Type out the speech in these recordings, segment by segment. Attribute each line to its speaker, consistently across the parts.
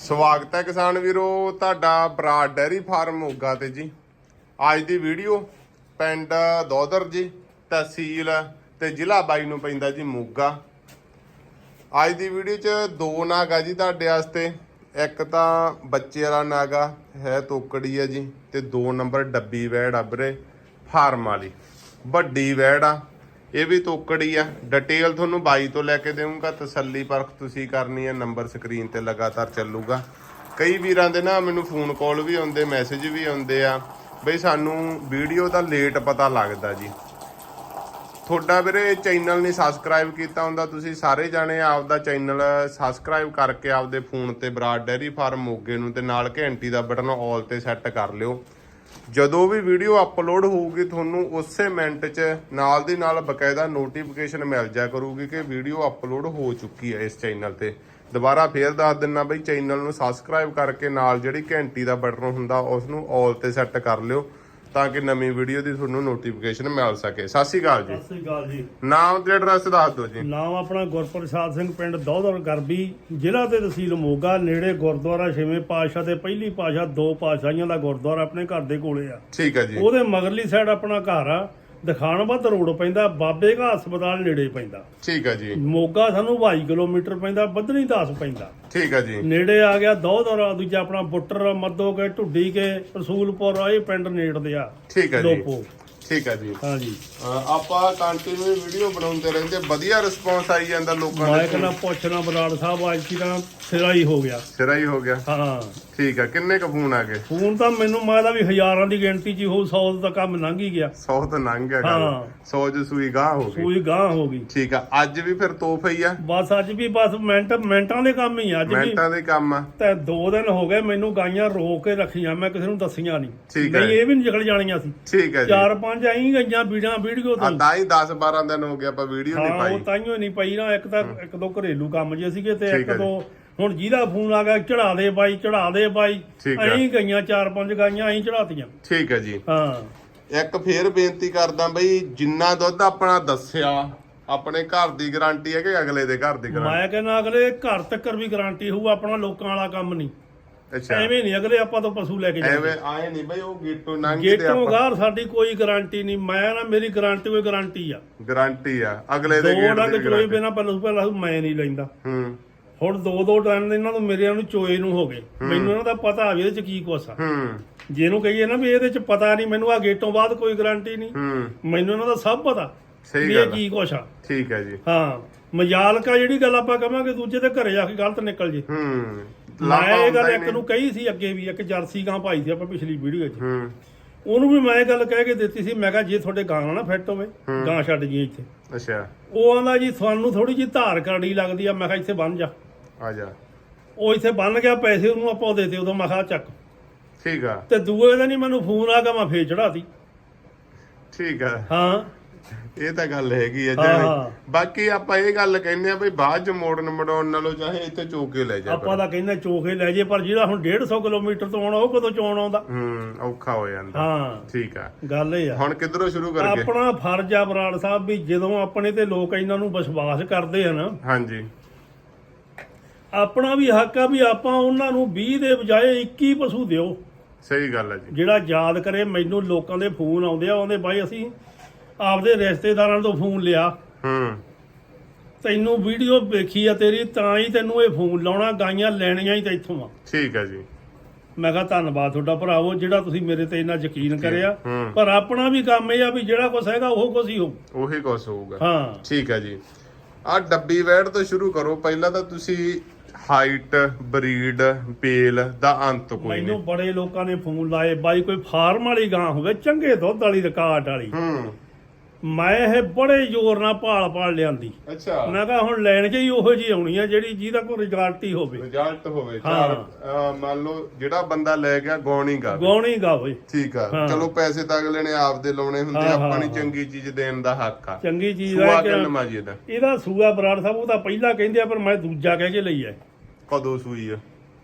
Speaker 1: ਸਵਾਗਤ ਹੈ ਕਿਸਾਨ ਵੀਰੋ, ਤੁਹਾਡਾ ਬਰਾਡ ਡੈਰੀ ਫਾਰਮ ਮੋਗਾ ਤੇ ਜੀ। ਅੱਜ ਦੀ ਵੀਡੀਓ ਪਿੰਡ ਦੋਦਰ ਜੀ, ਤਹਿਸੀਲ ਤੇ ਜ਼ਿਲ੍ਹਾ ਬਾਈ ਨੂੰ ਪੈਂਦਾ ਜੀ ਮੋਗਾ। ਅੱਜ ਦੀ ਵੀਡੀਓ 'ਚ ਦੋ ਨਾਗ ਆ ਜੀ ਤੁਹਾਡੇ ਵਾਸਤੇ। ਇੱਕ ਤਾਂ ਬੱਚੇ ਵਾਲਾ ਨਾਗਾ ਹੈ ਤੋਕੜੀ ਆ ਜੀ, ਤੇ ਦੋ ਨੰਬਰ ਡੱਬੀ ਵੈੜ ਆ ਵੀਰੇ, ਫਾਰਮ ਵਾਲੀ। ਵੱਡੀ ਵੈੜ ਆ। ਇਹ ਵੀ ਤੋਕੜੀ ਆ। ਡਿਟੇਲ ਤੁਹਾਨੂੰ ਬਾਈ ਤੋਂ ਲੈ ਕੇ ਦੇਵਾਂਗਾ ਤਸੱਲੀ ਪਰਖ ਤੁਸੀਂ ਕਰਨੀ ਹੈ ਨੰਬਰ ਸਕਰੀਨ ਤੇ ਲਗਾਤਾਰ ਚੱਲੂਗਾ। ਕਈ ਵੀਰਾਂ ਦੇ ਨਾ ਮੈਨੂੰ ਫੋਨ ਕਾਲ ਵੀ ਆਉਂਦੇ ਮੈਸੇਜ ਵੀ ਆਉਂਦੇ ਆ। ਬਈ ਸਾਨੂੰ ਵੀਡੀਓ ਦਾ ਲੇਟ ਪਤਾ ਲੱਗਦਾ ਜੀ। ਤੁਹਾਡਾ ਵੀਰੇ ਚੈਨਲ ਨਹੀਂ ਸਬਸਕ੍ਰਾਈਬ ਕੀਤਾ ਹੁੰਦਾ, ਤੁਸੀਂ ਸਾਰੇ ਜਾਣੇ ਆਪਦਾ ਚੈਨਲ ਸਬਸਕ੍ਰਾਈਬ ਕਰਕੇ ਆਪਦੇ ਫੋਨ ਤੇ ਬਰਾਡ ਡੈਰੀ ਫਾਰਮ ਮੋਗੇ ਨੂੰ ਤੇ ਨਾਲ ਘੰਟੀ ਦਾ ਬਟਨ ਆਲ ਤੇ ਸੈੱਟ ਕਰ ਲਿਓ। ਜਦੋਂ ਵੀ ਵੀਡੀਓ ਅਪਲੋਡ ਹੋਊਗੀ, ਤੁਹਾਨੂੰ ਉਸੇ ਮਿੰਟ 'ਚ ਨਾਲ ਦੀ ਨਾਲ ਬਕਾਇਦਾ ਨੋਟੀਫਿਕੇਸ਼ਨ ਮਿਲ ਜਾ ਕਰੂਗੀ ਕਿ ਵੀਡੀਓ ਅਪਲੋਡ ਹੋ ਚੁੱਕੀ ਹੈ ਇਸ ਚੈਨਲ ਤੇ। ਦੁਬਾਰਾ ਫੇਰ ਦੱਸ ਦਿੰਨਾ ਬਈ ਚੈਨਲ ਨੂੰ ਸਬਸਕ੍ਰਾਈਬ ਕਰਕੇ ਨਾਲ ਜਿਹੜੀ ਘੰਟੀ ਦਾ ਬਟਨ ਹੁੰਦਾ ਉਸ ਨੂੰ ਆਲ ਤੇ ਸੈੱਟ ਕਰ ਲਿਓ। ਤਾਂ ਕਿ ਨਵੀਂ ਵੀਡੀਓ ਦੀ ਤੁਹਾਨੂੰ ਨੋਟੀਫਿਕੇਸ਼ਨ ਮਿਲ ਸਕੇ। ਸਤਿ ਸ਼੍ਰੀ ਅਕਾਲ ਜੀ।
Speaker 2: ਸਤਿ ਸ੍ਰੀ ਅਕਾਲ ਜੀ।
Speaker 1: ਨਾਮ ਤੇ ਐਡਰੈਸ ਦੱਸ ਦਿਓ ਜੀ।
Speaker 2: ਨਾਮ ਆਪਣਾ ਗੁਰਪ੍ਰਸਾਦ ਸਿੰਘ ਪਿੰਡ ਦੌਦਰ ਗਰਬੀ ਜ਼ਿਲ੍ਹਾ ਤੇ ਤਹਿਸੀਲ ਮੋਗਾ ਨੇੜੇ ਗੁਰਦੁਆਰਾ ਛੇਵੇਂ ਪਾਤਸ਼ਾਹ ਤੇ ਪਹਿਲੀ ਪਾਤਸ਼ਾਹ ਦੋ ਪਾਤਸ਼ਾਹੀਆਂ ਦਾ ਗੁਰਦੁਆਰਾ ਆਪਣੇ ਘਰ ਦੇ ਕੋਲੇ ਆ।
Speaker 1: ਠੀਕ ਹੈ ਜੀ।
Speaker 2: ਉਹਦੇ ਮਗਰਲੀ ਸਾਈਡ ਆਪਣਾ ਘਰ ਆ। ਦਿਖਾਣਬੱਧ ਰੋਡ ਪੈਂਦਾ ਬਾਬੇ ਘਾ ਹਸਪਤਾਲ ਨੇੜੇ ਪੈਂਦਾ।
Speaker 1: ਠੀਕ ਹੈ ਜੀ।
Speaker 2: ਮੋਗਾ ਸਾਨੂੰ 22 ਕਿਲੋਮੀਟਰ ਪੈਂਦਾ ਬੱਧਨੀ 10 ਪੈਂਦਾ।
Speaker 1: ਠੀਕ ਹੈ ਜੀ।
Speaker 2: ਨੇੜੇ ਆ ਗਿਆ ਦੌਦਰ ਦੂਜਾ ਆਪਣਾ ਬੁੱਟਰ ਮੱਦੋ ਕੇ ਢੁੱਡੀ ਕੇ ਰਸੂਲਪੁਰ ਆ ਇਹ ਪਿੰਡ ਨੇੜਦੇ ਆ।
Speaker 1: ਠੀਕ ਹੈ ਜੀ।
Speaker 2: ਲੋਪੋ।
Speaker 1: ਠੀਕ ਹੈ ਜੀ।
Speaker 2: ਹਾਂਜੀ
Speaker 1: ਅਹ ਆਪਾਂ ਕੰਟੀਨਿਊ ਵੀਡੀਓ ਬਣਾਉਂਦੇ ਰਹਿੰਦੇ ਵਧੀਆ ਰਿਸਪੌਂਸ ਆਈ ਜਾਂਦਾ ਲੋਕਾਂ
Speaker 2: ਮੈਂ
Speaker 1: ਦੇ
Speaker 2: ਕਹਿੰਦਾ ਪੁੱਛਣਾ ਬਰਾੜ ਸਾਹਿਬ ਅੱਜ ਕੀ ਤਾਂ ਸਿਰਾ ਹੀ ਹੋ ਗਿਆ।
Speaker 1: ਸਿਰਾ ਹੀ ਹੋ ਗਿਆ।
Speaker 2: ਹਾਂ।
Speaker 1: ਠੀਕ ਹੈ ਕਿੰਨੇ ਕ ਫੋਨ ਆ ਗਏ?
Speaker 2: ਫੋਨ ਤਾਂ ਮੈਨੂੰ ਮੈਂ ਦਾ ਵੀ ਹਜ਼ਾਰਾਂ ਦੀ ਗਿਣਤੀ ਚ ਹੋ 100 ਦਾ ਕੰਮ ਲੰਘ ਹੀ ਗਿਆ।
Speaker 1: 100 ਤਾਂ ਲੰਘ ਗਿਆ ਗੱਲ।
Speaker 2: ਹਾਂ।
Speaker 1: 100 ਚ ਸੂਈ ਗਾਹ ਹੋ ਗਈ।
Speaker 2: ਕੋਈ ਗਾਂ ਹੋ ਗਈ।
Speaker 1: ਠੀਕ ਆ ਅੱਜ ਵੀ ਫਿਰ ਤੋਹਫਾ ਹੀ ਆ?
Speaker 2: ਬਸ ਅੱਜ ਵੀ ਬਸ ਮਿੰਟ ਮਿੰਟਾਂ ਦੇ ਕੰਮ ਹੀ ਆ, ਅੱਜ ਵੀ।
Speaker 1: ਮਿੰਟਾਂ ਦੇ ਕੰਮ ਆ।
Speaker 2: ਤੇ ਦੋ ਦਿਨ ਹੋ ਗਏ ਮੈਨੂੰ ਗਾਈਆਂ ਰੋਕ ਕੇ ਰੱਖੀਆਂ ਮੈਂ ਕਿਸੇ ਨੂੰ ਦੱਸੀਆਂ ਨਹੀਂ।
Speaker 1: ਠੀਕ ਹੈ।
Speaker 2: ਨਹੀਂ ਇਹ ਵੀ ਨਹੀਂ ਨਿਕਲ ਜਾਣੀਆਂ ਸੀ।
Speaker 1: ਠੀਕ ਹੈ ਜੀ।
Speaker 2: ਚਾਰ ਪੰਜ ਆਈ ਗਈਆਂ ਵੀਡੀਓ ਵੀਡੀਓ
Speaker 1: ਆ
Speaker 2: ਤੋਂ।
Speaker 1: ਤਾਂ ਹੀ 10 12 ਦਿਨ ਹੋ ਗਏ ਆਪਾਂ ਵੀਡੀਓ ਨਹੀਂ
Speaker 2: ਹਾਂ
Speaker 1: ਪਾਈ।
Speaker 2: ਉਹ ਤਾਈਓ ਨਹੀਂ ਪਈ ਨਾ ਇੱਕ ਤਾਂ ਇੱਕ ਦੋ ਘਰੇਲੂ ਕੰਮ ਜੇ ਸੀਗੇ ਤੇ
Speaker 1: ਠੀਕ
Speaker 2: ਇੱਕ
Speaker 1: ਹੈ ਜੀ।
Speaker 2: ਦੋ ਹੁਣ ਜਿਹਦਾ ਫੋਨ ਆ ਗਿਆ ਚੜਾ ਦੇ ਬਾਈ ਚੜਾ ਦੇ ਬਾਈ।
Speaker 1: ਠੀਕ ਹੈ।
Speaker 2: ਅਸੀਂ ਗਈਆਂ ਚਾਰ ਪੰਜ ਗਾਈਆਂ ਅਸੀਂ ਚੜਾਤੀਆਂ।
Speaker 1: ਠੀਕ ਹੈ ਜੀ।
Speaker 2: ਹਾਂ।
Speaker 1: ਇੱਕ ਫੇਰ ਬੇਨਤੀ ਕਰਦਾ ਬਈ ਜਿੰਨਾ ਦੁੱਧ ਆਪਣਾ ਦੱਸਿਆ ਆਪਣੇ ਘਰ ਦੀ ਗਾਰੰਟੀ ਹੈ ਕਿ ਅਗਲੇ ਦੇ ਘਰ ਦੀ ਗਾਰੰਟੀ?
Speaker 2: ਮੈਂ ਕਹਿੰਦਾ ਅਗਲੇ ਘਰ ਤੱਕ ਵੀ ਗਾਰੰਟੀ ਹੋਊ ਆਪਣਾ ਲੋਕਾਂ ਵਾਲਾ ਕੰਮ ਨਹੀਂ।
Speaker 1: ਅੱਛਾ।
Speaker 2: ਐਵੇਂ ਨਹੀਂ ਅਗਲੇ ਆਪਾਂ ਤੋਂ ਪਸ਼ੂ ਲੈ ਕੇ ਜਾਂਦੇ
Speaker 1: ਐਵੇਂ ਆਏ ਨਹੀਂ ਬਈ ਉਹ ਗੇਟੋਂ ਲੰਘ ਕੇ ਤੇ
Speaker 2: ਗੇਟੋਂ
Speaker 1: ਆਪਾਂ
Speaker 2: ਗਾਰ ਸਾਡੀ ਕੋਈ ਗਾਰੰਟੀ ਨਹੀਂ। ਮੈਂ ਨਾ ਮੇਰੀ ਗਾਰੰਟੀ ਕੋਈ ਗਾਰੰਟੀ ਆ।
Speaker 1: ਗਾਰੰਟੀ ਆ। ਅਗਲੇ ਦੇ
Speaker 2: ਦੋ
Speaker 1: ਗੇਟ
Speaker 2: ਡੰਗ
Speaker 1: ਦੀ
Speaker 2: ਚੋਈ ਬਿਨਾ ਪਲੂ ਪਲੂ ਮੈਂ ਨਹੀਂ ਲੈਂਦਾ।
Speaker 1: ਹੂੰ।
Speaker 2: ਹੁਣ ਦੋ ਦੋ ਟਾਈਮ ਇਹਨਾਂ ਨੂੰ ਮੇਰੇ ਨੂੰ ਚੋਏ ਨੂੰ ਹੋ ਗਏ। ਮੈਨੂੰ ਇਹਨਾਂ ਦਾ ਪਤਾ ਵੀ ਇਹਦੇ ਚ ਕੀ ਕੁਛ ਆ।
Speaker 1: ਹੂੰ।
Speaker 2: ਜਿਹਨੂੰ ਕਹੀਏ ਨਾ ਵੀ ਇਹਦੇ ਚ ਪਤਾ ਨਹੀਂ ਮੈਨੂੰ ਆ ਗੇਟੋਂ ਬਾਅਦ ਕੋਈ ਗਾਰੰਟੀ ਨਹੀਂ।
Speaker 1: ਹੂੰ।
Speaker 2: ਮੈਨੂੰ ਇਹਨਾਂ ਦਾ ਸਭ ਪਤਾ
Speaker 1: ਸਹੀ
Speaker 2: ਵੀ
Speaker 1: ਗੱਲ
Speaker 2: ਇਹ
Speaker 1: ਆ।
Speaker 2: ਕੀ ਕੁਛ ਆ।
Speaker 1: ਠੀਕ ਹੈ ਜੀ।
Speaker 2: ਹਾਂ। ਮਜਾਲਕਾ ਜਿਹੜੀ ਗੱਲ ਆਪਾਂ ਕਵਾਂਗੇ ਦੂਜੇ ਦੇ ਘਰੇ ਜਾ ਕੇ ਗਲਤ ਨਿਕਲ ਜੇ।
Speaker 1: ਹੂੰ।
Speaker 2: ਮੈਂ ਇਹ ਗੱਲ ਇੱਕ। ਨੂੰ ਕਹੀ ਸੀ ਅੱਗੇ ਵੀ ਇੱਕ ਜਰਸੀ ਗਾਂ ਪਾਈ ਸੀ ਆਪਾਂ ਪਿਛਲੀ ਵੀਡੀਓ 'ਚ।
Speaker 1: ਹੂੰ।
Speaker 2: ਉਹਨੂੰ ਵੀ ਮੈਂ ਇਹ ਗੱਲ ਕਹਿ ਕੇ ਦਿੱਤੀ ਸੀ ਮੈਂ ਕਿਹਾ ਜੇ ਤੁਹਾਡੇ ਗਾਂ ਨਾ ਫਿੱਟ ਹੋਵੇ ਗਾਂ ਛੱਡ ਜੀ ਇੱਥੇ।
Speaker 1: ਅੱਛਾ।
Speaker 2: ਉਹ ਆਂਦਾ ਜੀ ਤੁਹਾਨੂੰ ਥੋੜੀ ਜੀ ਧਾਰ ਕਰੜੀ ਲੱਗਦੀ ਆ। ਮੈਂ ਕਿਹਾ ਇੱਥੇ ਬੰਨ ਜਾ।
Speaker 1: ਆ ਜਾ।
Speaker 2: ਉਹ ਇੱਥੇ ਬੰਨ ਗਿਆ ਪੈਸੇ ਉਹਨੂੰ ਆਪਾਂ ਦੇ ਦੇ ਉਦੋਂ ਮੈਂ ਕਿਹਾ ਚੱਕ।
Speaker 1: ਠੀਕ ਆ।
Speaker 2: ਤੇ ਦੂਏ ਦਿਨ ਹੀ ਮੈਨੂੰ ਫੋਨ ਆ ਗਿਆ ਮੈਂ ਫੇਰ ਚੜਾਤੀ
Speaker 1: ਠੀਕ ਆ।
Speaker 2: ਹਾਂ।
Speaker 1: ਇਹ ਤਾਂ ਗੱਲ ਹੈਗੀ ਆ
Speaker 2: ਹਾਂ, ਹਾਂ।
Speaker 1: ਬਾਕੀ ਆਪਾਂ ਇਹ ਗੱਲ ਕਹਿੰਦੇ ਆ ਬਈ ਬਾਅਦ ਚ ਮੋੜਨ ਮੜਾਉਣ ਨਾਲੋਂ ਚਾਹੇ ਇੱਥੇ ਚੋਕ ਕੇ ਲੈ ਜਾ
Speaker 2: ਆਪਾਂ ਤਾਂ ਕਹਿੰਦੇ ਚੋਖੇ ਲੈ ਜੇ ਪਰ ਜਿਹੜਾ ਹੁਣ 150 ਕਿਲੋਮੀਟਰ ਤੋਂ ਆਉਣਾ ਉਹ ਕਦੋਂ ਚੋਣ ਆਉਂਦਾ?
Speaker 1: ਹੂੰ ਔਖਾ ਹੋ ਜਾਂਦਾ।
Speaker 2: ਹਾਂ।
Speaker 1: ਠੀਕ ਆ।
Speaker 2: ਗੱਲ ਇਹ ਆ।
Speaker 1: ਹੁਣ ਕਿੱਧਰੋਂ ਸ਼ੁਰੂ ਕਰਕੇ?
Speaker 2: ਆਪਣਾ ਫਰਜ਼ ਆ ਬਰਾੜ ਸਾਹਿਬ ਵੀ ਜਦੋਂ ਆਪਣੇ ਤੇ ਲੋਕ ਇਹਨਾਂ ਨੂੰ ਵਿਸ਼ਵਾਸ ਕਰਦੇ ਆ ਨਾ
Speaker 1: ਹਾਂਜੀ।
Speaker 2: ਆਪਣਾ ਵੀ ਹੱਕ ਆ ਵੀ ਆਪਾਂ ਉਹਨਾਂ ਨੂੰ 20 ਦੇ ਬਜਾਏ 21 ਪਸ਼ੂ ਦਿਓ।
Speaker 1: ਸਹੀ ਗੱਲ ਹੈ ਜੀ।
Speaker 2: ਜਿਹੜਾ ਯਾਦ ਕਰੇ ਮੈਨੂੰ ਲੋਕਾਂ ਦੇ ਫੋਨ ਆਉਂਦੇ ਆ ਉਹਦੇ ਬਾਈ ਅਸੀਂ ਆਪਦੇ ਰਿਸ਼ਤੇਦਾਰਾਂ ਤੋਂ ਫੋਨ ਲਿਆ।
Speaker 1: ਹੂੰ।
Speaker 2: ਤੈਨੂੰ ਵੀਡੀਓ ਵੇਖੀ ਆ ਤੇਰੀ ਤਾਂ ਹੀ ਤੈਨੂੰ ਇਹ ਫੋਨ ਲਾਉਣਾ ਗਾਈਆਂ ਲੈਣੀਆਂ ਹੀ ਤੇ ਇੱਥੋਂ ਆ।
Speaker 1: ਠੀਕ ਹੈ ਜੀ।
Speaker 2: ਮੈਂ ਕਿਹਾ ਧੰਨਵਾਦ ਤੁਹਾਡਾ ਭਰਾਵੋ ਜਿਹੜਾ ਤੁਸੀਂ ਮੇਰੇ ਤੇ ਇੰਨਾ ਯਕੀਨ ਕਰਿਆ। ਪਰ ਆਪਣਾ ਵੀ ਕੰਮ ਇਹ ਆ ਵੀ ਜਿਹੜਾ ਕੁਛ ਹੈਗਾ ਉਹ ਕੁਛ ਹੀ ਹੋ
Speaker 1: ਉਹੀ ਕੁਛ ਹੋਊਗਾ।
Speaker 2: ਹਾਂ।
Speaker 1: ਠੀਕ ਹੈ ਜੀ। ਆ ਡੱਬੀ ਵੈੜ ਤੋਂ ਸ਼ੁਰੂ ਕਰੋ। ਪਹਿਲਾਂ ਤਾਂ ਤੁਸੀਂ ਹਾਈਟ ਬਰੀਡ ਪੇਲ ਦਾ ਅੰਤ ਕੋਈ ਨਹੀਂ।
Speaker 2: ਮੈਨੂੰ ਬੜੇ ਲੋਕਾਂ ਨੇ ਫੋਨ ਲਾਏ ਬਾਈ ਕੋਈ ਫਾਰਮ ਵਾਲੀ ਗਾਂ ਹੋਵੇ ਚੰਗੇ ਦੁੱਧ ਵਾਲੀ ਰਿਕਾਰਡ ਵਾਲੀ।
Speaker 1: ਹੂੰ।
Speaker 2: ਮੈਂ ਇਹ ਬੜੇ ਜ਼ੋਰ ਨਾਲ ਭਾਲ ਭਾਲ ਲਿਆਂਦੀ।
Speaker 1: ਅੱਛਾ।
Speaker 2: ਮੈਂ ਕਿਹਾ ਹੁਣ ਲੈਣ ਕੇ ਹੀ ਉਹੋ ਜੀ ਆਉਣੀ ਆ ਜਿਹੜੀ ਜਿਹਦਾ ਕੋਈ ਰਿਜ਼ਲਟ ਹੋਵੇ।
Speaker 1: ਰਿਜ਼ਲਟ ਹੋਵੇ।
Speaker 2: ਹਾਂ।
Speaker 1: ਚਾਰ ਅਹ ਮੰਨ ਲਓ ਜਿਹੜਾ ਬੰਦਾ ਲੈ ਗਿਆ ਗੌਣੀ ਗਾ
Speaker 2: ਗਾਉਣੀ ਗਾਵੇ
Speaker 1: ਠੀਕ ਆ।
Speaker 2: ਹਾਂ।
Speaker 1: ਚਲੋ ਪੈਸੇ ਤਾਂ ਅਗਲੇ ਨੇ ਆਪਦੇ ਲਾਉਣੇ ਹੁੰਦੇ
Speaker 2: ਹਾਂ,
Speaker 1: ਆਪਾਂ
Speaker 2: ਹਾਂ,
Speaker 1: ਨੂੰ ਚੰਗੀ ਚੀਜ਼ ਦੇਣ ਦਾ ਹੱਕ ਆ।
Speaker 2: ਚੰਗੀ ਚੀਜ਼
Speaker 1: ਸੁਆ
Speaker 2: ਆ
Speaker 1: ਕਿੰਨ
Speaker 2: ਕਿ
Speaker 1: ਮਾਜੀ ਇਹਦਾ?
Speaker 2: ਇਹਦਾ ਸੂਆ ਬਰਾੜ ਸਾਹਿਬ ਉਹ ਤਾਂ ਪਹਿਲਾਂ ਕਹਿੰਦੇ ਆ ਪਰ ਮੈਂ ਦੂਜਾ ਕਹਿ ਕੇ ਲਈ ਐ
Speaker 1: ਕਦੋਂ ਸੂਈ ਆ?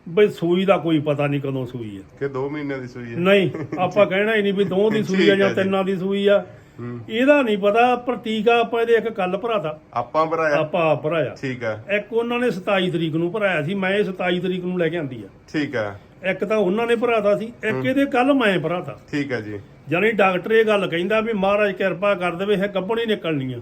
Speaker 2: ਬਈ ਸੂਈ ਦਾ ਕੋਈ ਪਤਾ ਨਹੀਂ ਕਦੋਂ ਸੂਈ ਆ।
Speaker 1: ਕਿ 2 ਮਹੀਨਿਆਂ ਦੀ ਸੂਈ ਆ?
Speaker 2: ਨਹੀਂ ਆਪਾਂ ਕਹਿਣਾ ਹੀ ਨਹੀਂ ਵੀ ਦੋ ਦੀ ਸੂਈ ਆ
Speaker 1: ਠੀਕ
Speaker 2: ਜਾਂ
Speaker 1: ਆ ਜੀ।
Speaker 2: ਤਿੰਨਾਂ ਦੀ ਸੂਈ ਆ। ਇਹਦਾ ਨਹੀਂ ਪਤਾ ਪਰ ਟੀਕਾ ਆਪਾਂ ਇਹਦੇ ਇੱਕ ਕੱਲ ਭਰਾਤਾ।
Speaker 1: ਆਪਾਂ ਭਰਾਇਆ?
Speaker 2: ਆਪਾਂ ਆਪ ਭਰਾਇਆ।
Speaker 1: ਠੀਕ ਹੈ
Speaker 2: ਇੱਕ ਉਹਨਾਂ ਨੇ 27 ਤਰੀਕ ਨੂੰ ਭਰਾਇਆ ਸੀ ਮੈਂ ਇਹ 27 ਤਰੀਕ ਨੂੰ ਲੈ ਕੇ ਆਂਦੀ ਆ।
Speaker 1: ਠੀਕ ਹੈ
Speaker 2: ਇੱਕ ਤਾਂ ਉਹਨਾਂ ਨੇ ਭਰਾਤਾ ਸੀ ਇੱਕ ਇਹਦੇ ਕੱਲ ਮੈਂ ਭਰਾਤਾ।
Speaker 1: ਠੀਕ ਹੈ ਜੀ।
Speaker 2: ਜਾਨੀ ਡਾਕਟਰ ਇਹ ਗੱਲ ਕਹਿੰਦਾ ਵੀ ਮਹਾਰਾਜ ਕਿਰਪਾ ਕਰ ਦੇਵੇ ਇਹ ਕੱਪਣੀ ਨਿਕਲਣੀ ਆ।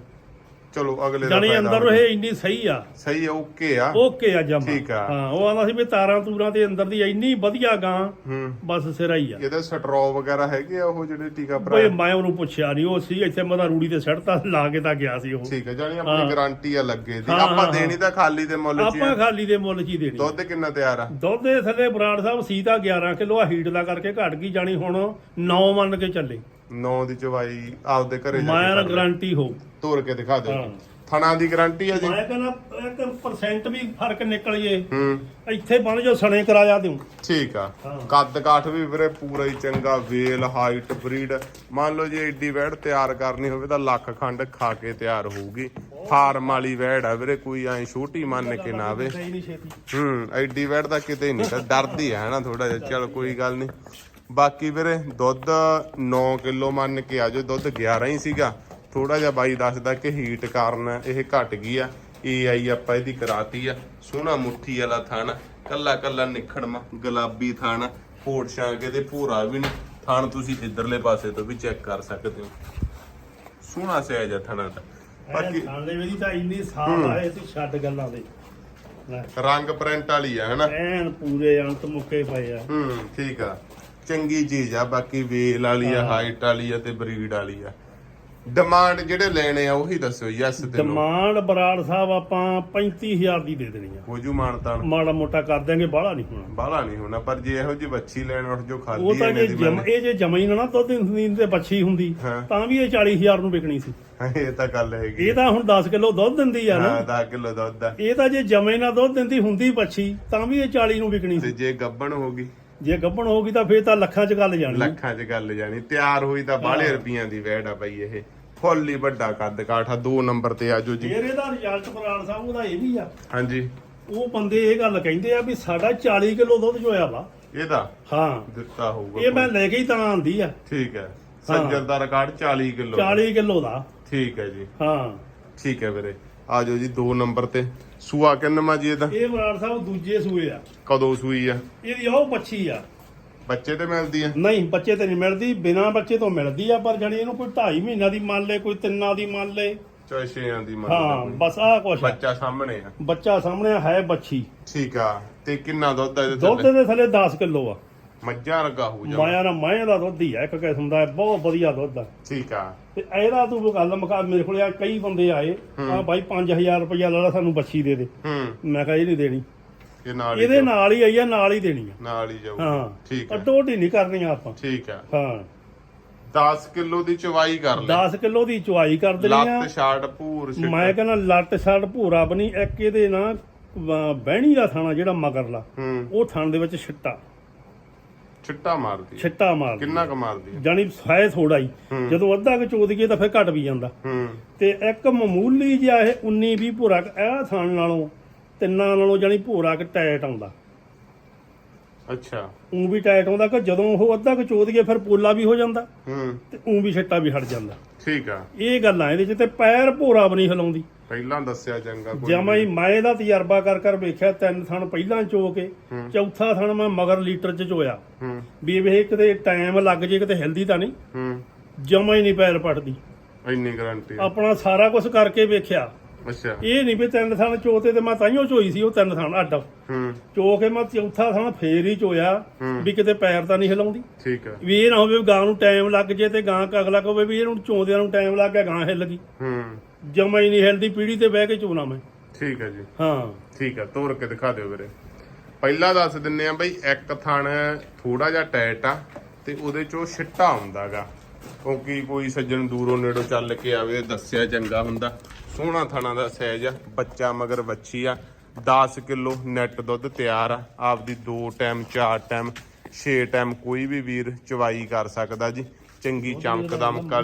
Speaker 1: ਚਲੋ ਅਗਲੇ ਦਾ ਫਾਇਦਾ
Speaker 2: ਅੰਦਰ ਇਹ ਇੰਨੀ ਸਹੀ ਆ।
Speaker 1: ਸਹੀ ਓਕੇ ਆ।
Speaker 2: ਓਕੇ ਆ ਜਮਾ।
Speaker 1: ਠੀਕ ਆ।
Speaker 2: ਹਾਂ ਉਹ ਆਂਦਾ ਸੀ ਵੀ ਤਾਰਾਂ ਤੂਰਾਂ ਦੇ ਅੰਦਰ ਦੀ ਇੰਨੀ ਵਧੀਆ ਗਾਂ
Speaker 1: ਹੂੰ।
Speaker 2: ਬਸ ਸਿਰਾ ਹੀ ਆ।
Speaker 1: ਇਹਦੇ ਸਟਰੋ ਵਗੈਰਾ ਹੈਗੇ ਆ ਉਹ ਜਿਹੜੇ ਟੀਕਾ
Speaker 2: ਬਈ
Speaker 1: ਭਰਾਇਆ
Speaker 2: ਮੈਂ ਉਹਨੂੰ ਪੁੱਛਿਆ ਨਹੀਂ ਉਹ ਸੀ ਇੱਥੇ ਮੈਂ ਤਾਂ ਰੂੜੀ ਤੇ ਸੜਤਾ ਲਾ ਕੇ ਤਾਂ ਗਿਆ ਸੀ ਉਹ।
Speaker 1: ਠੀਕ ਹੈ ਜਾਨੀ ਆਪਣੀ। ਗਾਰੰਟੀ ਆ ਲੱਗੇ ਦੀ।
Speaker 2: ਹਾਂ,
Speaker 1: ਆਪਾਂ
Speaker 2: ਹਾਂ,
Speaker 1: ਦੇਣੀ ਤਾਂ ਖਾਲੀ ਦੇ ਮੁੱਲ 'ਚ ਹੀ
Speaker 2: ਆਪਾਂ। ਖਾਲੀ ਦੇ ਮੁੱਲ 'ਚ ਹੀ ਦੇਣੀ
Speaker 1: ਦੁੱਧ ਕਿੰਨਾ ਤਿਆਰ ਆ?
Speaker 2: ਦੁੱਧ ਦੇ ਥੱਲੇ ਬਰਾੜ ਸਾਹਿਬ ਸੀਤਾ 11 ਕਿਲੋ ਆ ਹੀਟ ਦਾ ਕਰਕੇ ਘਟ ਗਈ ਜਾਣੀ ਹੁਣ 9 ਮੰਨ ਕੇ ਚੱਲੇ।
Speaker 1: 9 ਦੀ ਚਵਾਈ ਆਪਦੇ ਘਰੇ ਜਾ ਕੇ।
Speaker 2: ਗਾਰੰਟੀ ਹੋ
Speaker 1: ਤੋੜ ਕੇ ਦਿਖਾ ਦਿਓ।
Speaker 2: ਹਾਂ।
Speaker 1: ਥਣਾ ਦੀ ਗਾਰੰਟੀ ਆ ਜੀ?
Speaker 2: ਮੈਂ ਕਹਿੰਦਾ ਇੱਕ ਪਰਸੈਂਟ ਵੀ ਫ਼ਰਕ ਨਿਕਲ ਜੇ
Speaker 1: ਹੂੰ।
Speaker 2: ਇੱਥੇ ਬਣ ਜੋ ਸਣੇ ਕਰਾਇਆ ਦਿਉ
Speaker 1: ਠੀਕ ਆ।
Speaker 2: ਹਾਂ।
Speaker 1: ਕੱਦ ਕਾਠ ਵੀ ਵੀਰੇ ਪੂਰਾ ਹੀ ਚੰਗਾ ਵੇਲ ਹਾਈਟ ਬਰੀਡ ਮੰਨ ਲਓ ਜੇ ਏਡੀ ਵੈੜ ਤਿਆਰ ਕਰਨੀ ਹੋਵੇ ਤਾਂ ਲੱਖ ਖੰਡ ਖਾ ਕੇ ਤਿਆਰ ਹੋਊਗੀ। ਫਾਰਮ ਵਾਲੀ ਵੈੜ ਆ ਵੀਰੇ ਕੋਈ ਐ ਛੋਟੀ ਮੰਨ ਕੇ ਨਾ ਆਵੇ।
Speaker 2: ਨਹੀਂ ਛੇਤੀ।
Speaker 1: ਹੂੰ ਐਡੀ ਵੈੜ ਤਾਂ ਕਿਤੇ ਨਹੀਂ ਤਾਂ ਡਰਦੀ ਹੈ ਨਾ ਥੋੜਾ ਜਿਹਾ। ਚਲ ਕੋਈ ਗੱਲ ਨਹੀਂ। ਬਾਕੀ ਵੀਰੇ ਦੁੱਧ 9 ਕਿਲੋ ਮੰਨ ਕੇ ਆਜੋ ਦੁੱਧ 11 ਹੀ ਸੀਗਾ। ਥੋੜਾ ਜਿਹਾ ਬਾਈ ਦੱਸਦਾ ਕਿ ਹੀਟ ਕਾਰਨ ਇਹ ਘਟ ਗਈ ਆ। ਏਆਈ ਆਪਾਂ ਇਹਦੀ ਕਰਾਤੀ ਆ। ਸੋਹਣਾ ਮੁੱਠੀ ਵਾਲਾ ਥਣ ਕੱਲਾ ਕੱਲਾ ਨਿਖੜਮਾ ਗੁਲਾਬੀ ਥਣ ਫੋੜ ਛਾਂਕੇ ਤੇ ਭੂਰਾ ਵੀ ਨਹੀਂ। ਥਣ ਤੁਸੀਂ ਇਧਰਲੇ ਪਾਸੇ ਤੋਂ ਵੀ ਚੈੱਕ ਕਰ ਸਕਦੇ ਹੋ। ਸੋਹਣਾ ਸਹਿਜ ਆ ਥਣਾ ਦਾ। ਬਾਕੀ
Speaker 2: ਬਾਕੀ ਖਾਣੇ ਮੇਰੀ ਤਾਂ ਇੰਨੀ ਸਾਫ਼ ਆਏ ਤੂੰ ਛੱਡ ਗੱਲਾਂ ਦੇ।
Speaker 1: ਰੰਗ ਪ੍ਰਿੰਟ ਵਾਲੀ ਆ ਹਨਾ?
Speaker 2: ਐਨ ਪੂਰੇ ਅੰਤ ਮੁੱਕੇ ਪਏ ਆ।
Speaker 1: ਹੂੰ ਠੀਕ ਆ। ਚੰਗੀ ਚੀਜ਼ ਆ ਬਾਕੀ ਵੇਲ ਵਾਲੀ ਆ ਹਾਈਟ ਵਾਲੀ ਆ ਤੇ ਬਰੀਡ ਵਾਲੀ ਆ। ਡਿਮਾਂਡ ਜਿਹੜੇ ਲੈਣੇ ਆ ਉਹੀ ਦੱਸਿਓ ਯੈਸ ਤੇ ਨੋ
Speaker 2: ਡਿਮਾਂਡ ਬਰਾੜ ਸਾਹਿਬ ਆਪਾਂ 35000 ਦੀ ਦੇ ਦੇਣੀ ਆ।
Speaker 1: ਹੋ ਜੂ ਮਾਨਤਾਨ
Speaker 2: ਮਾੜਾ ਮੋਟਾ ਕਰ ਦਿਆਂਗੇ ਬਾਹਲਾ ਨਹੀਂ ਹੋਣਾ।
Speaker 1: ਬਾਹਲਾ ਨਹੀਂ ਹੋਣਾ ਪਰ ਜੇ ਇਹੋ ਜਿਹੀ ਬੱਚੀ ਲੈਣ ਉੱਠ ਜੋ
Speaker 2: ਉਹ
Speaker 1: ਖਾਲੀ
Speaker 2: ਤਾਂ ਜੇ ਜਮ ਇਹ ਜੇ ਜਮਈ ਨਾ ਨਾ ਦੁੱਧ ਦਿੰਦੀ ਤੇ ਬੱਚੀ ਹੁੰਦੀ
Speaker 1: ਹਾਂ।
Speaker 2: ਤਾਂ ਵੀ ਇਹ 40000 ਨੂੰ ਵਿਕਣੀ ਸੀ।
Speaker 1: ਇਹ ਤਾਂ ਗੱਲ ਹੈਗੀ
Speaker 2: ਇਹ ਤਾਂ ਹੁਣ 10 ਕਿਲੋ ਦੁੱਧ ਦਿੰਦੀ ਆ ਨਾ।
Speaker 1: ਹਾਂ 10 ਕਿਲੋ ਦੁੱਧ ਆ।
Speaker 2: ਇਹ ਤਾਂ ਜੇ ਜਮੇ ਨਾ ਦੁੱਧ ਦਿੰਦੀ ਹੁੰਦੀ ਬੱਚੀ ਤਾਂ ਵੀ ਇਹ 40 ਨੂੰ ਵਿਕਣੀ
Speaker 1: ਤੇ
Speaker 2: ਸੀ
Speaker 1: ਜੇ ਗੱਬਣ ਹੋ ਗਈ
Speaker 2: ਜੇ ਗੱਭਣ ਹੋਗੀ ਤਾਂ ਫੇਰ ਤਾਂ ਲੱਖਾਂ 'ਚ ਗੱਲ ਜਾਣੀ।
Speaker 1: ਲੱਖਾਂ 'ਚ ਗੱਲ ਜਾਣੀ। ਤਿਆਰ ਹੋਈ ਤਾਂ ਬਾਹਲੇ ਰੁਪਈਆਂ ਦੀ ਵੈੜ ਆ ਬਈ ਇਹ। ਫੁੱਲ ਹੀ ਵੱਡਾ ਕੱਦ ਕਾਠਾ ਦੋ ਨੰਬਰ ਤੇ ਆਜੋ ਜੀ।
Speaker 2: ਫੇਰ ਇਹਦਾ ਰਿਜ਼ਲਟ ਬਰਾੜ ਸਾਹਿਬ ਉਹਦਾ ਇਹ ਵੀ ਆ।
Speaker 1: ਹਾਂਜੀ।
Speaker 2: ਉਹ ਬੰਦੇ ਇਹ ਗੱਲ ਕਹਿੰਦੇ ਆ ਵੀ ਸਾਡਾ 40 ਕਿਲੋ ਦੁੱਧ ਚੋਇਆ ਵਾ।
Speaker 1: ਇਹਦਾ?
Speaker 2: ਹਾਂ।
Speaker 1: ਦਿੱਤਾ ਹੋਊਗਾ
Speaker 2: ਇਹ ਮੈਂ ਲੈ ਕੇ ਹੀ ਤਾਂ ਆਂਦੀ ਆ।
Speaker 1: ਠੀਕ ਹੈ। ਸੱਜਰ ਦਾ ਰਿਕਾਰਡ 40 ਕਿਲੋ।
Speaker 2: 40 ਕਿਲੋ ਦਾ।
Speaker 1: ਠੀਕ ਹੈ ਜੀ।
Speaker 2: ਹਾਂ।
Speaker 1: ਠੀਕ ਹੈ ਵੀਰੇ। ਆਜੋ ਜੀ 2 ਨੰਬਰ ਤੇ। ਸੂਆ ਕਿੰਨਵਾਂ ਜੀ ਇਹਦਾ?
Speaker 2: ਇਹ ਬਰਾੜ ਸਾਹਿਬ ਦੂਜੇ ਸੂਏ ਆ।
Speaker 1: ਕਦੋਂ ਸੂਈ ਆ?
Speaker 2: ਇਹਦੀ ਉਹ ਬੱਚੀ ਆ।
Speaker 1: ਬੱਚੇ ਤੇ ਮਿਲਦੀ ਆ?
Speaker 2: ਨਹੀਂ ਬੱਚੇ ਤੇ ਨਹੀਂ ਮਿਲਦੀ। ਬਿਨਾ ਬੱਚੇ ਤੋਂ ਮਿਲਦੀ ਆ ਪਰ ਜਣੀ ਇਹਨੂੰ ਕੋਈ 2.5 ਮਹੀਨਾ ਦੀ ਮੰਨ ਲੈ ਕੋਈ ਤਿੰਨਾਂ ਦੀ ਮੰਨ ਲੈ।
Speaker 1: ਚਾਹੇ ਦੀ ਮੰਨ
Speaker 2: ਹਾਂ
Speaker 1: ਲਓ
Speaker 2: ਬਸ ਆਹ ਕੁਛ ਆ।
Speaker 1: ਬੱਚਾ ਸਾਹਮਣੇ ਆ।
Speaker 2: ਬੱਚਾ ਸਾਹਮਣੇ ਹੈ ਬੱਚੀ।
Speaker 1: ਠੀਕ ਆ। ਤੇ ਕਿੰਨਾ ਦੁੱਧ ਆ ਇਹਦੇ
Speaker 2: ਦੁੱਧ
Speaker 1: ਥੱਲੇ?
Speaker 2: ਦੇ ਥੱਲੇ 10 ਕਿਲੋ ਆ।
Speaker 1: ਮੱਝਾਂ ਰਗਾ ਹੋ ਜਾ
Speaker 2: ਮਾਇਆ ਨਾ ਮਾਇਆ ਦਾ ਦੁੱਧ ਹੀ ਆ ਇੱਕ ਕਿਸਮ ਦਾ ਬਹੁਤ ਵਧੀਆ ਦੁੱਧ ਆ।
Speaker 1: ਠੀਕ ਆ।
Speaker 2: ਤੇ ਇਹਦਾ ਤੂੰ ਗੱਲ ਮੁਕਾ ਮੇਰੇ ਕੋਲ ਆ ਕਈ ਬੰਦੇ ਆਏ ਆ ਬਾਈ 5000 ਰੁਪਇਆ ਲਾ ਲਾ ਸਾਨੂੰ ਬੱਚੀ ਦੇ ਦੇ।
Speaker 1: ਹੂੰ।
Speaker 2: ਮੈਂ ਕਿਹਾ ਇਹ ਨਹੀਂ ਦੇਣੀ।
Speaker 1: ਇਹ ਨਾਲ ਹੀ
Speaker 2: ਇਹਦੇ। ਨਾਲ ਹੀ ਆਈ ਆ ਨਾਲ ਹੀ ਦੇਣੀ ਆ।
Speaker 1: ਨਾਲ ਹੀ ਜਾਊ।
Speaker 2: ਹਾਂ।
Speaker 1: ਠੀਕ ਆ
Speaker 2: ਅਡੋਟੀ ਨਹੀਂ ਕਰਨੀਆਂ ਆਪਾਂ।
Speaker 1: ਠੀਕ ਆ
Speaker 2: ਹਾਂ।
Speaker 1: 10 ਕਿਲੋ ਦੀ ਚਵਾਈ ਕਰ ਲੈ।
Speaker 2: 10 ਕਿਲੋ ਦੀ ਚੁਆਈ ਕਰ ਦੇਣੀ ਆ।
Speaker 1: ਲੱਤ ਛਾੜ ਭੂਰ ਛਿੱਟ।
Speaker 2: ਮੈਂ ਕਹਿੰਦਾ ਲੱਟ ਛੱਡ ਭੂਰਾ ਬਣੀ ਇੱਕ ਇਹਦੇ ਨਾ ਅਹ ਬਹਿਣੀ ਦਾ ਥਾਣਾ ਜਿਹੜਾ ਮਗਰਲਾ
Speaker 1: ਹੂੰ।
Speaker 2: ਉਹ ਥਣ ਦੇ ਵਿੱਚ ਛਿੱਟਾ।
Speaker 1: ਛਿੱਟਾ ਮਾਰਦੀ।
Speaker 2: ਛਿੱਟਾ ਮਾਰ
Speaker 1: ਕਿੰਨਾ ਕੁ ਮਾਰਦੀ?
Speaker 2: ਜਾਨੀ ਹੈ ਥੋੜਾ ਹੀ। ਜਦੋਂ ਅੱਧਾ ਕੁ ਚੋਦ ਗਏ ਤਾਂ ਫਿਰ ਘਟ ਵੀ ਜਾਂਦਾ।
Speaker 1: ਹੂੰ।
Speaker 2: ਤੇ ਇੱਕ ਮਾਮੂਲੀ ਜਿਹਾ ਇਹ 19 20 ਭੂਰਾ ਇਹ ਥਣ ਨਾਲੋਂ ਤਿੰਨਾਂ ਨਾਲੋਂ ਜਾਨੀ ਭੂਰਾ ਕ ਟਾਈਟ ਆਉਂਦਾ।
Speaker 1: ਅੱਛਾ।
Speaker 2: ਉਂ ਵੀ ਟਾਈਟ ਆਉਂਦਾ ਕਿ ਜਦੋਂ ਉਹ ਅੱਧਾ ਕੁ ਚੋਦ ਗਏ ਫਿਰ ਪੋਲਾ ਵੀ ਹੋ ਜਾਂਦਾ
Speaker 1: ਹੂੰ।
Speaker 2: ਤੇ ਉਂ ਵੀ ਛਿੱਟਾ ਵੀ ਹਟ ਜਾਂਦਾ।
Speaker 1: ਠੀਕ ਆ।
Speaker 2: ਇਹ ਗੱਲਾਂ ਇਹਦੇ ਚ ਤੇ ਪੈਰ ਭੂਰਾ ਵੀ ਨਹੀਂ ਹਿਲਾਉਂਦੀ।
Speaker 1: ਪਹਿਲਾਂ ਦੱਸਿਆ ਚੰਗਾ ਕੋਈ
Speaker 2: ਜਮਾ ਹੀ ਮੈਂ ਇਹਦਾ ਤਜਰਬਾ ਕਰ ਕਰ ਵੇਖਿਆ ਤਿੰਨ ਥਣ ਪਹਿਲਾਂ ਚੋ ਕੇ। ਚੌਥਾ ਥਣ ਮੈਂ ਮਗਰ ਲੀਟਰ ਚ ਚੋਇਆ। ਵੀ ਇਹ ਕਿਤੇ ਟਾਈਮ ਲੱਗ ਜੇ ਕਿਤੇ ਹਿਲਦੀ ਤਾਂ ਨਹੀਂ। ਜਮਾ ਹੀ ਨਹੀਂ ਪੈਰ ਪੜਦੀ।
Speaker 1: ਇੰਨੀ ਗਾਰੰਟੀ
Speaker 2: ਆਪਣਾ ਸਾਰਾ ਕੁਝ ਕਰਕੇ ਵੇਖਿਆ।
Speaker 1: ਅੱਛਾ।
Speaker 2: ਇਹ ਨਹੀਂ ਵੀ ਤਿੰਨ ਥਣ ਚੋਤੇ ਤੇ ਮੈਂ ਤਾਈਓ ਚੋਈ ਸੀ ਉਹ ਤਿੰਨ ਥਣ ਅੱਡ।
Speaker 1: ਹੂੰ।
Speaker 2: ਚੋ ਕੇ ਮੈਂ ਚੌਥਾ ਥਣ ਫੇਰ ਹੀ ਚੋਇਆ
Speaker 1: ਹੂੰ।
Speaker 2: ਵੀ ਕਿਤੇ ਪੈਰ ਤਾਂ ਨਹੀਂ ਹਿਲਾਉਂਦੀ।
Speaker 1: ਠੀਕ ਆ।
Speaker 2: ਵੀ ਇਹ ਨਾ ਹੋਵੇ ਗਾਂ ਨੂੰ ਟਾਈਮ ਲੱਗ ਜੇ ਤੇ ਗਾਂ ਕ ਅਗਲਾ ਕਹੇ ਵੀ ਇਹਨੂੰ ਚੋਂਦਿਆਂ ਨੂੰ ਟਾਈਮ ਲੱਗ ਗਿਆ ਗਾਂ ਹਿੱਲ ਗਈ।
Speaker 1: ਹੂੰ।
Speaker 2: ਜਮਾ ਹੀ ਨਹੀਂ ਹਿਲਦੀ ਪੀੜੀ ਤੇ ਬਹਿ ਕੇ ਚੋਣਾ ਮੈਂ।
Speaker 1: ਠੀਕ ਆ ਜੀ।
Speaker 2: ਹਾਂ।
Speaker 1: ਠੀਕ ਆ ਤੋੜ ਕੇ ਦਿਖਾ ਦਿਓ ਵੀਰੇ। ਪਹਿਲਾਂ ਦੱਸ ਦਿੰਨੇ ਆ ਬਈ ਇੱਕ ਥਣ ਥੋੜਾ ਜਿਹਾ ਟਾਈਟ ਆ ਤੇ ਉਹਦੇ ਚੋਂ ਛਿੱਟਾ ਹੁੰਦਾਗਾ ਕਿਉਂਕਿ ਕੋਈ ਸੱਜਣ ਦੂਰੋਂ ਨੇੜੋਂ ਚੱਲ ਕੇ ਆਵੇ ਦੱਸਿਆ ਚੰਗਾ ਹੁੰਦਾ। ਸੋਹਣਾ ਥਣਾ ਦਾ ਸਾਈਜ਼ ਆ, ਬੱਚਾ ਮਗਰ ਵੱਛੀ ਆ 10 ਕਿਲੋ ਨੈਟ ਦੁੱਧ ਤਿਆਰ ਆ, ਆਪਦੀ ਦੋ ਟਾਈਮ ਚਾਰ ਟਾਈਮ ਛੇ ਟਾਈਮ ਕੋਈ ਵੀ ਵੀਰ ਚਵਾਈ ਕਰ ਸਕਦਾ ਜੀ। ਚੰਗੀ ਚਮਕ ਦਮਕ ਆ,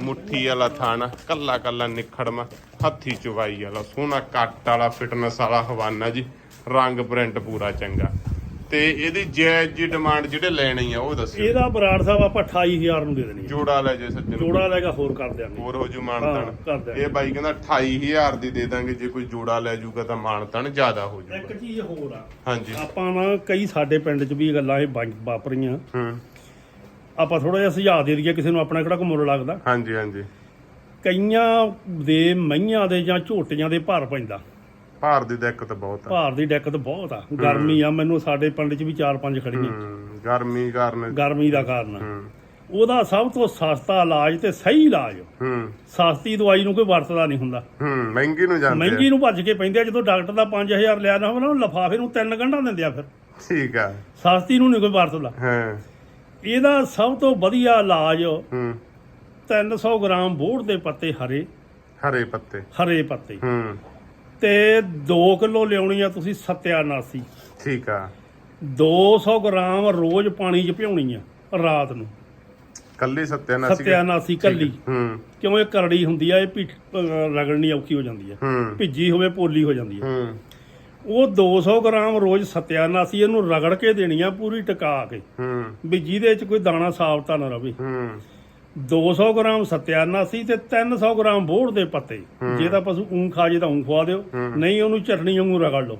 Speaker 1: ਮੁੱਠੀ ਵਾਲਾ ਥਾਣਾ, ਕੱਲਾ ਕੱਲਾ ਨਿਖੜਮਾ ਹੱਥੀ ਚਵਾਈ ਵਾਲਾ, ਸੋਹਣਾ ਕੱਟ ਵਾਲਾ ਫਿਟਨੈਸ ਵਾਲਾ ਹਵਾਨਾ ਜੀ, ਰੰਗ ਪ੍ਰਿੰਟ ਪੂਰਾ ਚੰਗਾ। ਤੇ ਇਹਦੀ ਜਾਇਜ਼ ਜੀ ਡਿਮਾਂਡ ਜਿਹੜੇ ਲੈਣੀ ਆ ਉਹ ਦੱਸਿਓ।
Speaker 2: ਇਹਦਾ ਬਰਾੜ ਸਾਹਿਬ ਆਪਾਂ 28000 ਨੂੰ ਦੇ ਦੇਣੀ ਹੈ।
Speaker 1: ਜੋੜਾ ਲੈ ਜੇ ਸੱਜਣ।
Speaker 2: ਜੋੜਾ ਲੈ ਕੇ ਹੋਰ ਕਰ ਦਿਆਂਗੇ।
Speaker 1: ਹੋਰ ਹੋ ਜੂ
Speaker 2: ਹਾਂ,
Speaker 1: ਮਾਨਤਨ
Speaker 2: ਕਰ ਦਿਆਂਗੇ।
Speaker 1: ਇਹ ਬਾਈ ਕਹਿੰਦਾ 28000 ਦੀ ਦੇ ਦਾਂਗੇ ਜੇ ਕੋਈ ਜੋੜਾ ਲੈ ਜੂਗਾ ਤਾਂ ਮਾਨਤਨ ਜ਼ਿਆਦਾ ਹੋ
Speaker 2: ਇੱਕ
Speaker 1: ਜੂਗਾ
Speaker 2: ਚੀਜ਼ ਹੋਰ ਆ।
Speaker 1: ਹਾਂਜੀ।
Speaker 2: ਆਪਾਂ ਨਾ ਕਈ ਸਾਡੇ ਪਿੰਡ 'ਚ ਵੀ ਇਹ ਗੱਲਾਂ ਇਹ ਬਣ- ਵਾਪਰੀਆਂ।
Speaker 1: ਹੂੰ।
Speaker 2: ਆਪਾਂ ਥੋੜਾ ਜਿਹਾ ਸੁਝਾਅ ਦੇ ਦਈਏ ਕਿਸੇ ਨੂੰ ਆਪਣਾ ਕਿਹੜਾ ਕੋ ਮੁੱਲ ਲੱਗਦਾ।
Speaker 1: ਹਾਂਜੀ ਹਾਂਜੀ।
Speaker 2: ਕਈਆਂ ਦੇ ਮਈਆਂ ਦੇ ਜਾਂ ਝੋਟੀਆਂ ਦੇ ਭਾਰ ਪੈਂਦਾ।
Speaker 1: ਭਾਰ ਦੀ ਦਿੱਕਤ ਬਹੁਤ ਆ।
Speaker 2: ਭਾਰ ਦੀ ਦਿੱਕਤ ਬਹੁਤ ਆ। ਗਰਮੀ ਆ ਮੈਨੂੰ ਸਾਡੇ ਪਿੰਡ 'ਚ ਵੀ 4-5 ਖੜੀਆਂ
Speaker 1: ਗਰਮੀ ਕਾਰਨ।
Speaker 2: ਗਰਮੀ ਦਾ ਕਾਰਨ। ਉਹਦਾ ਸਭ ਤੋਂ ਸਸਤਾ ਇਲਾਜ ਤੇ ਸਹੀ ਇਲਾਜ।
Speaker 1: ਹੂੰ।
Speaker 2: ਸਸਤੀ ਦਵਾਈ ਨੂੰ ਕੋਈ ਵਰਤਦਾ ਨਹੀਂ ਹੁੰਦਾ।
Speaker 1: ਹੂੰ ਮਹਿੰਗੀ ਨੂੰ ਜਾਂਦੇ।
Speaker 2: ਮਹਿੰਗੀ ਨੂੰ ਭੱਜ ਕੇ ਪੈਂਦੇ ਆ ਜਦੋਂ ਡਾਕਟਰ ਦਾ 5000 ਲਿਆ ਨਾ ਹੋਵੇ ਨਾ ਲਫਾਫੇ ਨੂੰ ਤਿੰਨ ਗੰਢਾਂ ਦਿੰਦੇ ਆ ਫਿਰ।
Speaker 1: ਠੀਕ ਆ।
Speaker 2: ਸਸਤੀ ਨੂੰ ਨਹੀਂ ਕੋਈ ਵਰਤਦਾ।
Speaker 1: ਹਾਂ।
Speaker 2: ਇਹਦਾ ਸਭ ਤੋਂ ਵਧੀਆ ਇਲਾਜ
Speaker 1: ਹੂੰ।
Speaker 2: 300 ਗ੍ਰਾਮ ਬੋੜ ਦੇ ਪੱਤੇ ਹਰੇ।
Speaker 1: ਹਰੇ ਪੱਤੇ।
Speaker 2: ਹਰੇ ਪੱਤੇ।
Speaker 1: ਹੂੰ।
Speaker 2: ਤੇ 2 ਕਿਲੋ ਲਿਆਉਣੀ ਆ ਤੁਸੀਂ ਸਤਿਆਨਾਸੀ।
Speaker 1: ਠੀਕ ਆ।
Speaker 2: 200 ਗ੍ਰਾਮ ਰੋਜ਼ ਪਾਣੀ 'ਚ ਭਿਉਣੀ ਆ ਰਾਤ ਨੂੰ।
Speaker 1: ਕੱਲੀ ਸੱਤਿਆਨਾਸੀ
Speaker 2: ਸਤਿਆਨਾਸੀ ਕੱਲੀ।
Speaker 1: ਹੂੰ।
Speaker 2: ਕਿਉਂ ਇਹ ਕਰੜੀ ਹੁੰਦੀ ਆ ਇਹ ਰਗੜਨੀ ਔਖੀ ਹੋ ਜਾਂਦੀ ਆ। ਭਿੱਜੀ ਹੋਵੇ ਪੋਲੀ ਹੋ ਜਾਂਦੀ ਆ।
Speaker 1: ਹੂੰ।
Speaker 2: ਉਹ 200 ਗ੍ਰਾਮ ਰੋਜ਼ ਸਤਿਆਨਾਸੀ ਇਹਨੂੰ ਰਗੜ ਕੇ ਦੇਣੀ ਆ ਪੂਰੀ ਟਿਕਾ ਕੇ।
Speaker 1: ਹੂੰ।
Speaker 2: ਵੀ ਜਿਹਦੇ 'ਚ ਕੋਈ ਦਾਣਾ ਸਾਫਤਾ ਨਾ ਰਵੇ।
Speaker 1: ਹੂੰ।
Speaker 2: 200 ਗ੍ਰਾਮ ਸਤਿਆਨਾਸੀ ਤੇ 300 ਗ੍ਰਾਮ ਬੋੜ ਦੇ ਪੱਤੇ। ਜੇ ਤਾਂ ਪਸ਼ੂ ਊਂ ਖਾ ਜੇ ਤਾਂ ਊਂ ਖਵਾ ਦਿਓ। ਨਹੀਂ ਉਹਨੂੰ ਚਟਣੀ ਵਾਂਗੂ ਰਗੜ ਲਓ।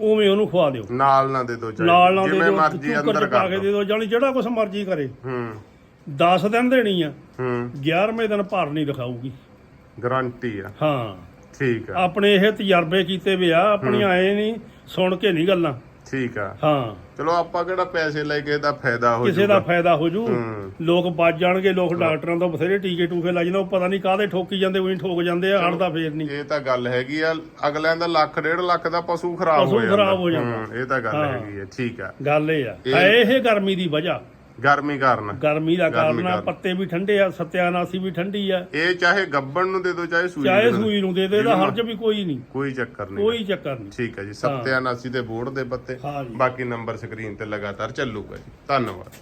Speaker 2: ਉਵੇਂ ਉਹਨੂੰ ਖਵਾ ਦਿਓ।
Speaker 1: ਨਾਲ ਨਾ ਦੇ ਦੋ ਚਾਹੇ।
Speaker 2: ਨਾਲ ਨਾਲ ਦੇ
Speaker 1: ਜਿਵੇਂ
Speaker 2: ਦਿਓ
Speaker 1: ਮਰਜ਼ੀ ਅੰਦਰ
Speaker 2: ਪਾ ਕੇ
Speaker 1: ਦੋ
Speaker 2: ਦਿਓ ਜਾਨੀ ਜਿਹੜਾ ਕੁਛ ਮਰਜ਼ੀ ਕਰੇ।
Speaker 1: ਹੂੰ।
Speaker 2: 10 ਦਿਨ ਦੇਣੀ ਆ।
Speaker 1: ਹੂੰ।
Speaker 2: 11ਵੇਂ ਦਿਨ ਭਰ ਨਹੀਂ ਦਿਖਾਊਗੀ
Speaker 1: ਗਾਰੰਟੀ ਆ।
Speaker 2: ਹਾਂ।
Speaker 1: ਠੀਕ ਆ।
Speaker 2: ਆਪਣੇ ਇਹ ਤਜਰਬੇ ਕੀਤੇ ਵੇ ਆ ਆਪਣੀਆਂ ਆਏ ਨਹੀਂ ਸੁਣ ਕੇ ਨਹੀਂ ਗੱਲਾਂ।
Speaker 1: ਠੀਕ ਆ।
Speaker 2: ਹਾਂ।
Speaker 1: ਚਲੋ ਆਪਾਂ ਕਿਹੜਾ ਪੈਸੇ ਲੈ ਕੇ ਇਹਦਾ ਫਾਇਦਾ ਹੋ
Speaker 2: ਕਿਸੇ ਦਾ ਫਾਇਦਾ ਹੋ ਜੂ। ਲੋਕ ਬਚ ਜਾਣਗੇ ਲੋਕ ਡਾਕਟਰਾਂ ਤੋਂ ਬਥੇਰੇ ਟੀਕੇ ਟੂਕੇ ਲਾ ਜਾਂਦੇ ਉਹ ਪਤਾ ਨਹੀਂ ਕਾਹਦੇ ਠੋਕੀ ਜਾਂਦੇ ਉਹੀ ਠੋਕ ਜਾਂਦੇ ਆ ਅੜਦਾ ਫੇਰ ਨਹੀਂ
Speaker 1: ਇਹ ਤਾਂ ਗੱਲ ਹੈਗੀ ਆ ਅਗਲਿਆਂ ਦਾ ਲੱਖ ਡੇਢ ਲੱਖ ਦਾ ਪਸ਼ੂ ਖਰਾਬ
Speaker 2: ਪਸ਼ੂ
Speaker 1: ਹੋ ਜਾਂਦਾ।
Speaker 2: ਖਰਾਬ ਹੋ ਜਾਂਦਾ।
Speaker 1: ਇਹ ਤਾਂ ਗੱਲ। ਹੈਗੀ ਆ ਠੀਕ ਆ।
Speaker 2: ਗੱਲ ਇਹ ਆ।
Speaker 1: ਇਹ
Speaker 2: ਗਰਮੀ ਦੀ ਵਜ੍ਹਾ।
Speaker 1: ਗਰਮੀ ਕਾਰਨ।
Speaker 2: ਗਰਮੀ ਦਾ ਕਾਰਨ ਆ। ਪੱਤੇ ਵੀ ਠੰਡੇ ਆ ਸਤਿਆਨਾਸੀ ਵੀ ਠੰਡੀ ਆ।
Speaker 1: ਇਹ ਚਾਹੇ ਗੱਬਣ ਨੂੰ ਦੇ ਦਿਓ ਚਾਹੇ ਸੂਈ
Speaker 2: ਚਾਹੇ
Speaker 1: ਦੇ।
Speaker 2: ਸੂਈ ਨੂੰ ਦੇ ਦੇ ਇਹਦਾ ਹਰਜ ਵੀ ਕੋਈ ਨਹੀਂ।
Speaker 1: ਕੋਈ ਚੱਕਰ ਨਹੀਂ।
Speaker 2: ਕੋਈ ਚੱਕਰ ਨਹੀਂ।
Speaker 1: ਠੀਕ ਹੈ ਜੀ 87 ਦੇ ਬੋਰਡ ਦੇ ਪੱਤੇ। ਬਾਕੀ ਨੰਬਰ ਸਕਰੀਨ ਤੇ ਲਗਾਤਾਰ ਚੱਲੂਗਾ ਜੀ। ਧੰਨਵਾਦ।